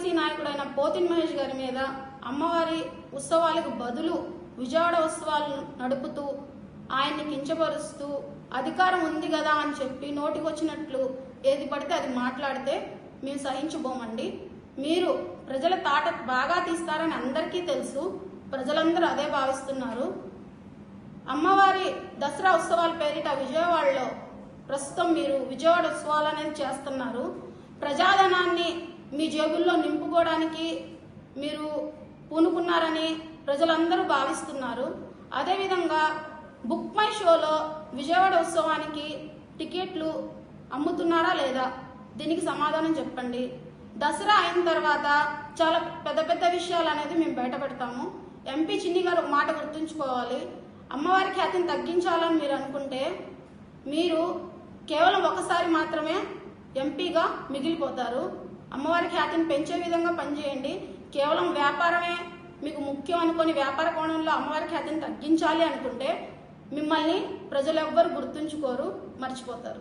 YCP నాయకుడైన పోతిన్ మహేష్ గారి మీద అమ్మవారి ఉత్సవాలకు బదులు విజయవాడ ఉత్సవాలను నడుపుతూ ఆయన్ని కించపరుస్తూ అధికారం ఉంది కదా అని చెప్పి నోటికొచ్చినట్లు ఏది పడితే అది మాట్లాడితే మేము సహించబోమండి మీరు ప్రజల తాట బాగా తీస్తారని అందరికీ తెలుసు. ప్రజలందరూ అదే భావిస్తున్నారు. అమ్మవారి దసరా ఉత్సవాల పేరిట విజయవాడలో ప్రస్తుతం మీరు విజయవాడ ఉత్సవాలు అనేది చేస్తున్నారు. ప్రజాధనాన్ని మీ జేబుల్లో నింపుకోవడానికి మీరు పూనుకున్నారని ప్రజలందరూ భావిస్తున్నారు. అదేవిధంగా బుక్ మై షోలో విజయవాడ ఉత్సవానికి టికెట్లు అమ్ముతున్నారా లేదా? దీనికి సమాధానం చెప్పండి. దసరా అయిన తర్వాత చాలా పెద్ద పెద్ద విషయాలు అనేది మేము బయటపెడతాము ఎంపీ చిన్ని గారు ఒక మాట గుర్తుంచుకోవాలి. అమ్మవారి ఖ్యాతిని తగ్గించాలని మీరు అనుకుంటే మీరు కేవలం ఒకసారి మాత్రమే ఎంపీగా మిగిలిపోతారు. అమ్మవారి ఖ్యాతిని పెంచే విధంగా పనిచేయండి. కేవలం వ్యాపారమే మీకు ముఖ్యం అనుకొని వ్యాపార కోణంలో అమ్మవారి ఖ్యాతిని తగ్గించాలి అనుకుంటే మిమ్మల్ని ప్రజలు ఎవ్వరు గుర్తుంచుకోరు మర్చిపోతారు.